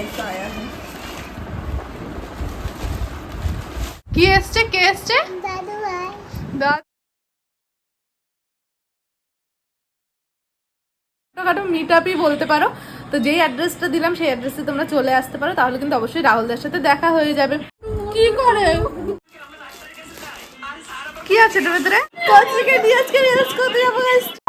कैसा आया है কি এসছে কে এসছে দাদু ভাই দাদা ছোটখাটো মিট আপই বলতে পারো তো যেই অ্যাড্রেসটা দিলাম সেই অ্যাড্রেসে তোমরা চলে আসতে পারো তাহলে কিন্তু অবশ্যই রাহুলদের সাথে দেখা হয়ে যাবে কি করে কি আছে এটার ভেতরে কচিকে দিয়ে আজকে রিলস করতে যাবো guys hi guys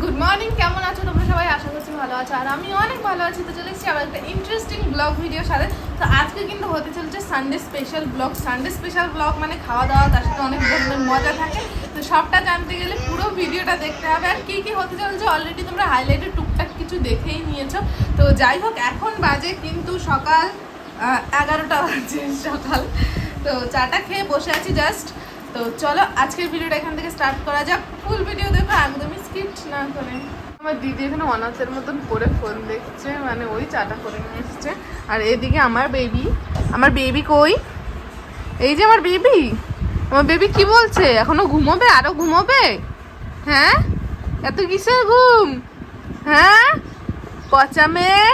good morning কেমন আছো তোমরা সবাই? আশা করছি ভালো আছো। আর আমি অনেক ভালো আছি। তো চলে এসেছি আবার একটা ইন্টারেস্টিং ব্লগ ভিডিওর সাথে। তো আজকে কিন্তু হতে চলছে Sunday special blog Sunday special blog মানে খাওয়া দাওয়া তার সাথে অনেক ধরনের মজা থাকে। তো সবটা জানতে গেলে পুরো ভিডিওটা দেখতে হবে। আর কী কী হতে চলছে অলরেডি তোমরা হাইলাইটে টুকটাক কিছু দেখেই নিয়েছো। তো যাই হোক, এখন বাজে কিন্তু সকাল এগারোটা বাজে সকাল। তো চাটা খেয়ে বসে আছি জাস্ট তো চলো, আজকের ভিডিওটা এখান থেকে স্টার্ট করা যাক। ফুল ভিডিও দেখো, একদমই স্কিপ্ট না করে। আমার দিদি এখানে অনাথের মতন করে ফোন দেখছে মানে ওই চাটা করে নিয়ে এসছে। আর এদিকে আমার বেবি আমার বেবি কই? এই যে আমার বেবি আমার বেবি কি বলছে? এখনও ঘুমোবে? আরও ঘুমোবে? হ্যাঁ? এত কিসের ঘুম? হ্যাঁ? পচা মেয়ে?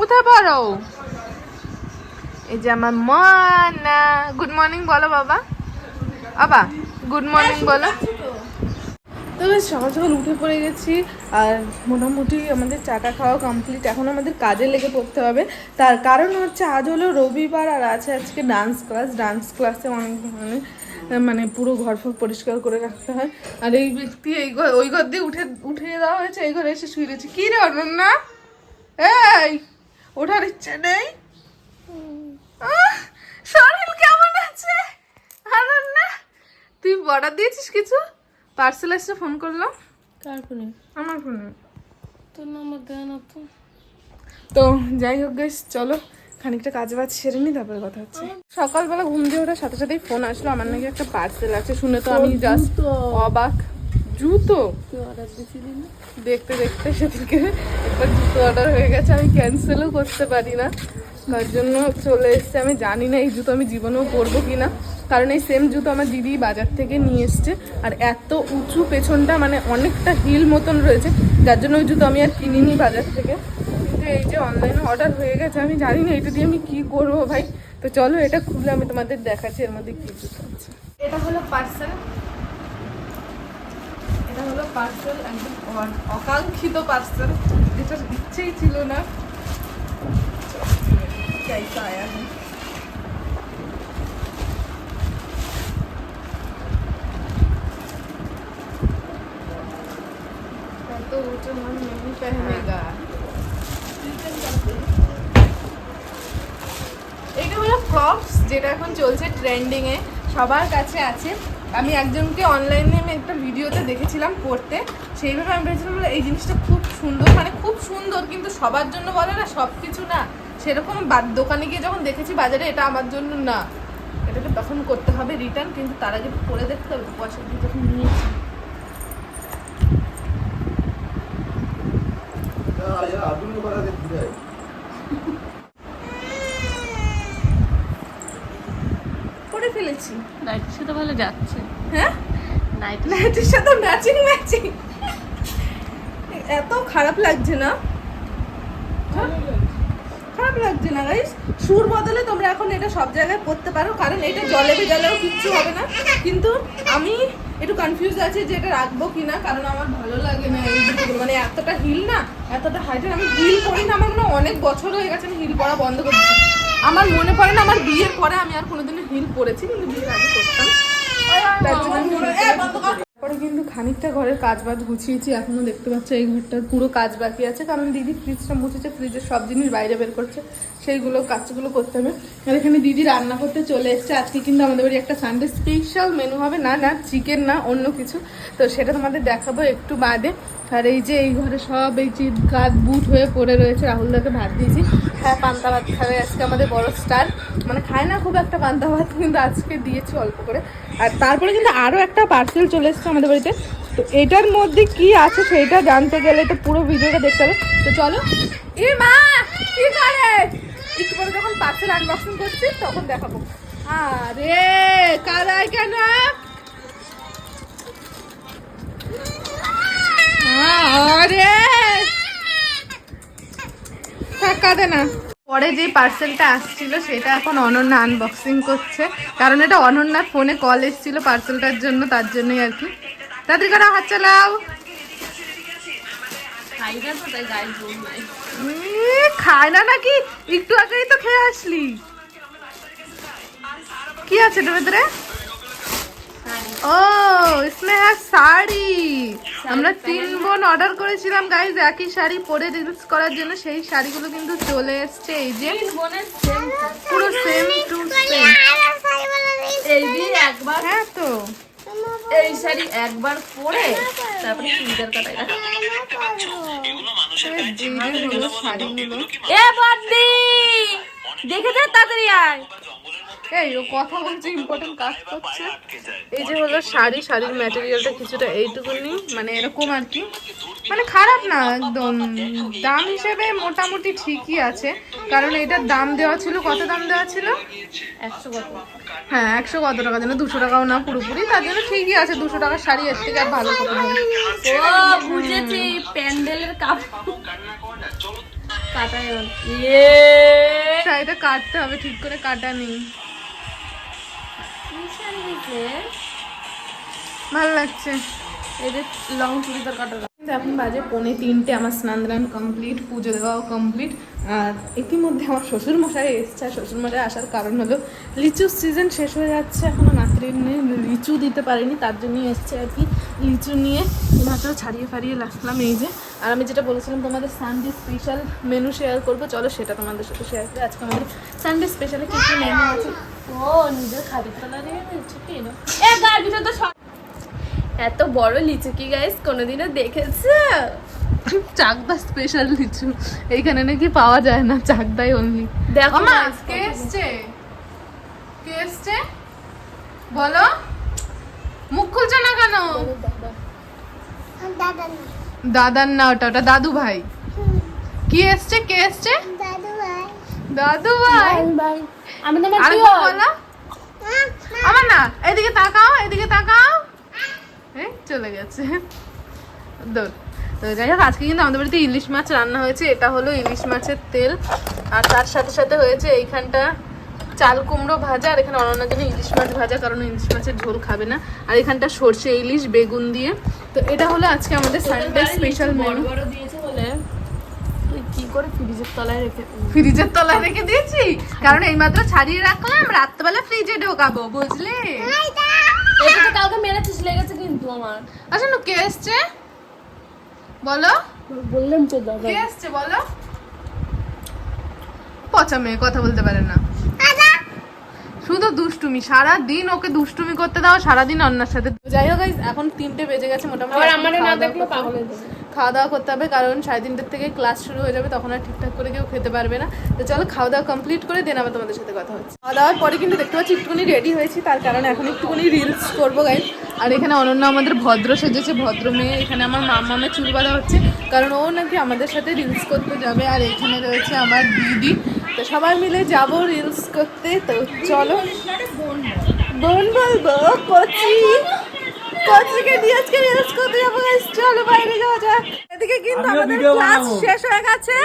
উঠে পড়ো? এই যে আমার মনা। গুড মর্নিং বলো বাবা। বাবা গুড মর্নিং বলো। তো। বেশ সকাল সকাল উঠে পড়ে গেছি আর মোটামুটি আমাদের চাটা খাওয়া কমপ্লিট এখন আমাদের কাজে লেগে পড়তে হবে। তার কারণ হচ্ছে আজ হলো রবিবার আর আছে আজকে ডান্স ক্লাস ডান্স ক্লাসে অনেক ধরনের মানে পুরো ঘর ফর পরিষ্কার করে রাখতে হয়। আর এই ব্যক্তি এই ঘর ওই ঘর দিয়ে উঠে উঠিয়ে দেওয়া হয়েছে এই ঘরে এসে শুয়ে রয়েছে। কী রে অনন্যা? এই ওঠার ইচ্ছে নেই? আহ, শরীর কেমন আছে অনন্যা তুই অর্ডার দিয়েছিস কিছু? পার্সেল এসে ফোন করলাম। কার ফোনে আমার ফোনে তোর নাম্বার দেয় না তো। তো যাই হোক গেস চলো খানিকটা কাজ বাজ সেরে নি তারপরে কথা হচ্ছে। সকালবেলা ঘুম দিয়ে ওঠার সাথে সাথেই ফোন আসলো আমার নাকি একটা পার্সেল আছে শুনে তো আমি জাস্ট অবাক। জুতো? দেখতে দেখতে সেদিকে একবার জুতো অর্ডার হয়ে গেছে আমি ক্যান্সেলও করতে পারি না। তার জন্য চলে এসছে। আমি জানি না এই জুতো আমি জীবনেও পরবো কি না কারণ এই সেম জুতো আমার দিদি বাজার থেকে নিয়ে এসছে। আর এত উঁচু পেছনটা মানে অনেকটা হিল মতন রয়েছে। যার জন্য ওই জুতো আমি আর কিনিনি বাজার থেকে। কিন্তু এই যে অনলাইনে অর্ডার হয়ে গেছে, আমি জানি না এটা দিয়ে আমি কি করব ভাই। তো চলো এটা খুলে আমি তোমাদের দেখাচ্ছি, এর মধ্যে কি জুতো আছে। এটা হলো পার্সেল এটা হলো পার্সেল একদম অকাঙ্ক্ষিত পার্সেল যেটার ইচ্ছেই ছিল না। कैसा आया है तो ऊँचा हम नहीं पहनेगा এটা হলো ক্রপস যেটা এখন চলছে ট্রেন্ডিং এ সবার কাছে আছে আমি একজনকে অনলাইনে আমি একটা ভিডিওতে দেখেছিলাম পড়তে সেইভাবে আমি ভেবেছিলাম বলে এই জিনিসটা খুব সুন্দর মানে খুব সুন্দর কিন্তু সবার জন্য বলে না সব কিছু না সেরকম দোকানে গিয়ে যখন দেখেছি বাজারে এটা আমার জন্য না। এটাকে তখন করতে হবে রিটার্ন কিন্তু তার আগে পরে দেখতে হবে তো পয়সা দিয়ে যখন নিয়েছি। করে ফেলেছি। নাইটের সাথে ভালো যাচ্ছে। হ্যাঁ? নাইট নাইটির সাথে ম্যাচিং ম্যাচিং এত খারাপ লাগছে না? খারাপ লাগছে না গাইস সুর বদলে তোমরা এখন এটা সব জায়গায় পড়তে পারো কারণ এটা জলে ভেজালেও কিচ্ছু হবে না। কিন্তু আমি একটু কনফিউজ আছি যে এটা রাখব কিনা কারণ আমার ভালো লাগে না এই মানে এতটা হিল না এতটা হাইটের আমি হিল পরি না আমার মনে অনেক বছর হয়ে গেছে আমি হিল পরা বন্ধ করে আমার মনে পড়ে না আমার বিয়ের পরে আমি আর কোনোদিনও হিল পরেছি কিন্তু বিয়ের আগে করতাম কিন্তু খানিকটা ঘরের কাজ বাজ গুছিয়েছি, এখনও দেখতে পাচ্ছি এই ঘরটার পুরো কাজ বাকি আছে। কারণ দিদি ফ্রিজটা মুছেছে ফ্রিজের সব জিনিস বাইরে বের করছে, সেইগুলো কাজগুলো করতে হবে। আর এখানে দিদি রান্না করতে চলে এসছে। আজকে কিন্তু আমাদের বাড়ি একটা সানডে স্পেশাল মেনু হবে না না চিকেন না, অন্য কিছু। তো সেটা তোমাদের দেখাবো একটু বাদে। আর এই যে এই ঘরে সব এই যে গাদ বুট হয়ে পড়ে রয়েছে, রাহুলদাকে ভাত দিয়েছি। হ্যাঁ পান্তা ভাত খাবে আজকে আমাদের বড় স্টার মানে খায় না খুব একটা পান্তা ভাত, কিন্তু আজকে দিয়েছি অল্প করে। আর তারপরে কিন্তু আরও একটা পার্সেল চলে এসছে আমাদের বাড়িতে। তো এটার মধ্যে কি আছে সেটা জানতে গেলে তো পুরো ভিডিওটা দেখতে হবে। তো চলো। এ মা, কি করে? একটু পরে যখন পার্সেল আনবক্সিং করছি, তখন দেখাবো। আরে, কাদায় কেন? কাঁদে না। পরে যে পার্সেলটা আসছিল সেটা এখন অনন্যা আনবক্সিং করছে। কারণ এটা অনন্যার ফোনে কল এসেছিল পার্সেলটার জন্য তার জন্যই আর কি। তাদের করে হাত চালাও। খায় না নাকি? একটু আগেই তো খেয়ে আসলি। কি আছে ভেতরে? ও স্নেহা শাড়ি। আমরা তিন বোন অর্ডার করেছিলাম গাইজ একই শাড়ি পরে রিলস করার জন্য। সেই শাড়িগুলো কিন্তু চলে এসছে এই যে পুরো সেম টু সেম এই একবার হ্যাঁ তো। এই শাড়ি একবার পরে তারপরে চুড়িদার দেখে যা তাড়াতাড়ি আয়। এই ও কথা বলছে ইম্পর্টেন্ট কাজ করছে। এই যে হলো শাড়ি শাড়ির ম্যাটেরিয়ালটা কিছুটা এইটুকুনি মানে এরকম আর কি। মানে খারাপ না একদম। দাম হিসেবে মোটামুটি ঠিকই আছে কারণ এটার দাম দেওয়া ছিল কত দাম দেওয়া ছিল? একশো কত। হ্যাঁ একশো কত টাকা যেন দুশো টাকাও না পুরোপুরি তার জন্য ঠিকই আছে দুশো টাকার শাড়ি এর থেকে আর ভালো বুঝেছি প্যান্ডেলের কাপড় কাটাই ইয়ে। শাড়িটা কাটতে হবে ঠিক করে কাটা নেই? ভালো লাগছে। যে লং চুড়িদার কাটা কিন্তু এখন বাজে পৌনে তিনটে, আমার স্নান দান কমপ্লিট পুজো দেওয়াও কমপ্লিট আর ইতিমধ্যে আমার শ্বশুর মশাই এসছে। আর শ্বশুর মশাই আসার কারণ হলো, লিচুর সিজন শেষ হয়ে যাচ্ছে, এখনও নাতরির নিয়ে লিচু দিতে পারিনি, তার জন্যই এসছে আর কি, লিচু নিয়ে মাত্র ছাড়িয়ে ফাড়িয়ে লাগলাম এই যে। আর আমি যেটা বলেছিলাম, তোমাদের সানডে স্পেশাল মেনু শেয়ার করব। চলো সেটা তোমাদের সাথে শেয়ার করে। আজকে আমাদের সানডে স্পেশালে কী কী মেনু আছে? ও, নিজের খাদির তলা সব- এত বড় লিচু কি গাইস কোনোদিনও দেখেছ? চাকদা স্পেশাল লিচু। এইখানে নাকি পাওয়া যায় না চাকদাই অনলি দেখো guys, কে এসছে? কে এসছে? বলো। মুখ খুলছো না কেন? দাদার না ওটা ওটা দাদু ভাই। কি এসছে? কে এসছে? দাদু ভাই। দাদু ভাই আমি তোমার। বলো? আমার না এদিকে তাকাও এদিকে তাকাও। চলে গেছে। দৌড় তো যাই হোক আজকে কিন্তু আমাদের বাড়িতে ইলিশ মাছ রান্না হয়েছে। এটা হলো ইলিশ মাছের তেল। আর তার সাথে সাথে হয়েছে এইখানটা চাল কুমড়ো ভাজা। আর এখানে অনন্য জন্য ইলিশ মাছ ভাজা কারণ ইলিশ মাছের ঝোল খাবে না। আর এখানটা সর্ষে ইলিশ বেগুন দিয়ে। তো এটা হলো আজকে আমাদের সানডে স্পেশাল মেনু বড় দিয়েছে বলে। কি করে ফ্রিজের তলায় রেখে ফ্রিজের তলায় রেখে দিয়েছি? কারণ এইমাত্র ছাড়িয়ে রাখলাম রাত্রেবেলা ফ্রিজে ঢোকাবো বুঝলে? এটা তো কাউকে মেরেছিস লেগেছে কিন্তু আমার। আচ্ছা না কে এসছে? বলো। বললাম তো দাদা। কে এসছে বলো? পচা মেয়ে কথা বলতে পারে না। শুধু দুষ্টুমি সারা দিন ওকে দুষ্টুমি করতে দাও সারা দিন অন্যার সাথে যাই হোক এখন তিনটে বেজে গেছে মোটামুটি আবার আমারে না দেখল পাগল। খাওয়া দাওয়া করতে হবে কারণ সাড়ে তিনটের থেকে ক্লাস শুরু হয়ে যাবে তখন আর ঠিকঠাক করে কেউ খেতে পারবে না। তো চলো খাওয়া দাওয়া কমপ্লিট করে দেন আবার তোমাদের সাথে কথা হচ্ছে। খাওয়া দাওয়ার পরে কিন্তু দেখতে পাচ্ছি একটুখানি রেডি হয়েছি তার কারণে এখন একটুখানি রিলস করব গাইজ আর এখানে অনন্য আমাদের ভদ্র সেজেছে ভদ্র মেয়ে। এখানে আমার মামামে চুল বাঁধা হচ্ছে কারণ ও নাকি আমাদের সাথে রিলস করতে যাবে। আর এখানে রয়েছে আমার দিদি। তো সবাই মিলে যাব রিলস করতে। তো চলো। বোন বলব কচি। কচিকে দিয়ে আজকে রিলস করতে যাব চলো বাইরে যাওয়া যাক। এদিকে কিন্তু আমাদের ক্লাস শেষ হয়ে গেছে।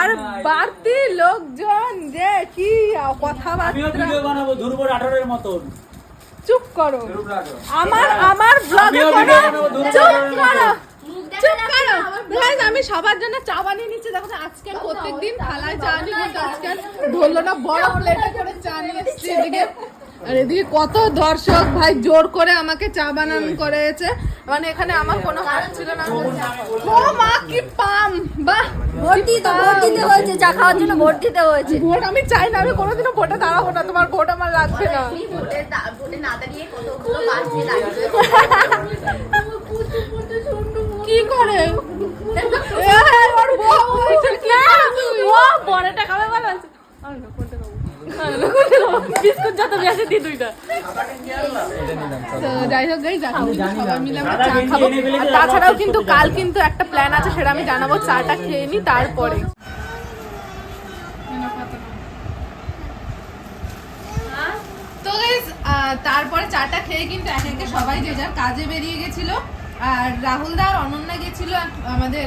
আর বাড়তি লোকজন যে কি কথাবার্তা। ভিডিও বানাবো ধুরবো আঠারোর মতন। চুপ করো। আমার আমার ব্লগে করো চুপ করো। চুপ করো। গাইস আমি সবার জন্য চা বানিয়ে নিচ্ছি। দেখো তো আজকে প্রত্যেকদিন থালায় চা নিয়ে আজকে আজকে না বড় প্লেটে করে চা নিয়ে এসেছি। এদিকে আর এদিকে কত দর্শক ভাই জোর করে আমাকে চা বানানো করেছে। মানে এখানে আমার কোনো হাত ছিল না। ও মা কি পাম! বাহ! ভোট দিতে ভোট দিতে হয়েছে চা খাওয়ার জন্য ভোট দিতে হয়েছে। ভোট আমি চাই না আমি কোনোদিনও ভোটে দাঁড়াবো না তোমার ভোট আমার লাগবে না। কি করে? এ, ওর বউ কি করে? তুই? ও বড়টা খাবে ভালো আছে। বিস্কুট যত বেশি দি দুইটা। যাই হোক গাইজ এখন কিন্তু সবাই মিলে আমরা চা খাব। আর তাছাড়াও কিন্তু কাল কিন্তু একটা প্ল্যান আছে সেটা আমি জানাব চাটা খেয়ে নি তারপরে। তো গাইজ তারপরে চাটা খেয়ে কিন্তু একে একে সবাই যে যার কাজে বেরিয়ে গেছিল। আর রাহুল দা আর অনন্যা গেছিল আর আমাদের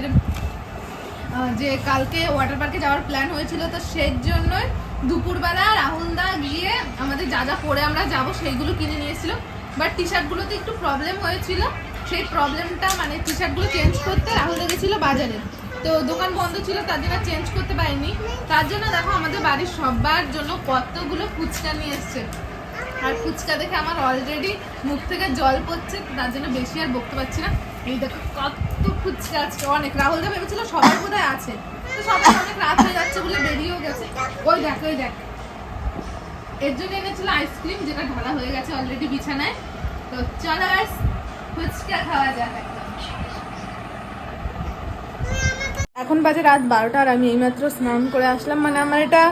যে কালকে ওয়াটার পার্কে যাওয়ার প্ল্যান হয়েছিল, তো সেই জন্যই দুপুরবেলা রাহুল দা গিয়ে আমাদের যা যা পরে আমরা যাব সেইগুলো কিনে নিয়েছিল বাট টি শার্টগুলোতে একটু প্রবলেম হয়েছিল। সেই প্রবলেমটা মানে টি শার্টগুলো চেঞ্জ করতে রাহুল দা গেছিল বাজারে। তো দোকান বন্ধ ছিল, তার জন্য চেঞ্জ করতে পারিনি। তার জন্য দেখো আমাদের বাড়ির সবার জন্য কতগুলো ফুচকা নিয়ে এসছে। আর ফুচকা দেখে আমার অলরেডি মুখ থেকে জল পড়ছে, তার জন্য বেশি আর বকতে পারছি না। এই দেখো, কত ফুচকা আজকে, অনেক। রাহুল দা ভেবেছিল সবার বোধহয় আছে। তো অনেক রাত হয়ে যাচ্ছে বলে বেরিয়েও গেছে। ওই ওই এর জন্য এনেছিল আইসক্রিম, যেটা ঢালা হয়ে গেছে অলরেডি বিছানায়। তো চলো আর ফুচকা খাওয়া যাক। এখন বাজে রাত বারোটা আর আমি এইমাত্র স্নান করে আসলাম। মানে আমার এটা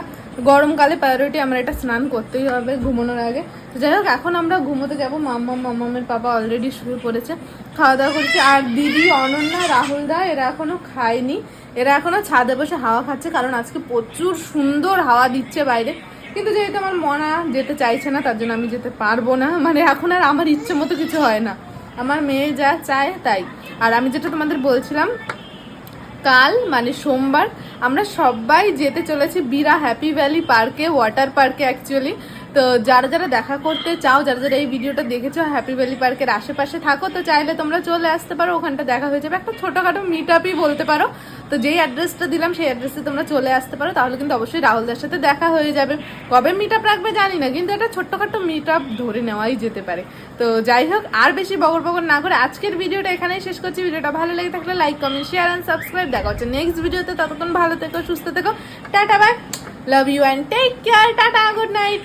গরমকালে প্রায়োরিটি আমার এটা স্নান করতেই হবে ঘুমানোর আগে। যাই হোক, এখন আমরা ঘুমোতে যাব। মাম্মা মাম্মামের পাপা অলরেডি শুরু করেছে খাওয়া দাওয়া করেছে। আর দিদি, অনন্যা, রাহুল দা, এরা এখনও খায়নি। এরা এখনও ছাদে বসে হাওয়া খাচ্ছে কারণ আজকে প্রচুর সুন্দর হাওয়া দিচ্ছে বাইরে। কিন্তু যেহেতু আমার মনা যেতে চাইছে না, তার জন্য আমি যেতে পারব না। মানে এখন আর আমার ইচ্ছে মতো কিছু হয় না। আমার মেয়ে যা চায় তাই। আর আমি যেটা তোমাদের বলছিলাম কাল মানে সোমবার আমরা সবাই যেতে চলেছি বিরা হ্যাপি ভ্যালি পার্কে ওয়াটার পার্কে অ্যাকচুয়ালি তো যারা যারা দেখা করতে চাও, যারা যারা এই ভিডিওটা দেখেছ হ্যাপি ভ্যালি পার্কের আশেপাশে থাকো, তো চাইলে তোমরা চলে আসতে পারো, ওখানটা দেখা হয়ে যাবে। একটা ছোটোখাটো মিট আপই বলতে পারো। তো যেই অ্যাড্রেসটা দিলাম, সেই অ্যাড্রেসে তোমরা চলে আসতে পারো, তাহলে কিন্তু অবশ্যই রাহুলদার সাথে দেখা হয়ে যাবে। কবে মিট আপ রাখবে জানি না, কিন্তু একটা ছোট্টখাটো মিট আপ ধরে নেওয়াই যেতে পারে। তো যাই হোক, আর বেশি বগর বগর না করে আজকের ভিডিওটা এখানেই শেষ করছি। ভিডিওটা ভালো লেগে থাকলে like comment share and subscribe দেখা হচ্ছে নেক্সট ভিডিওতে। ততক্ষণ ভালো থেকো, সুস্থ থেকো। Tata bye love you and take care tata good night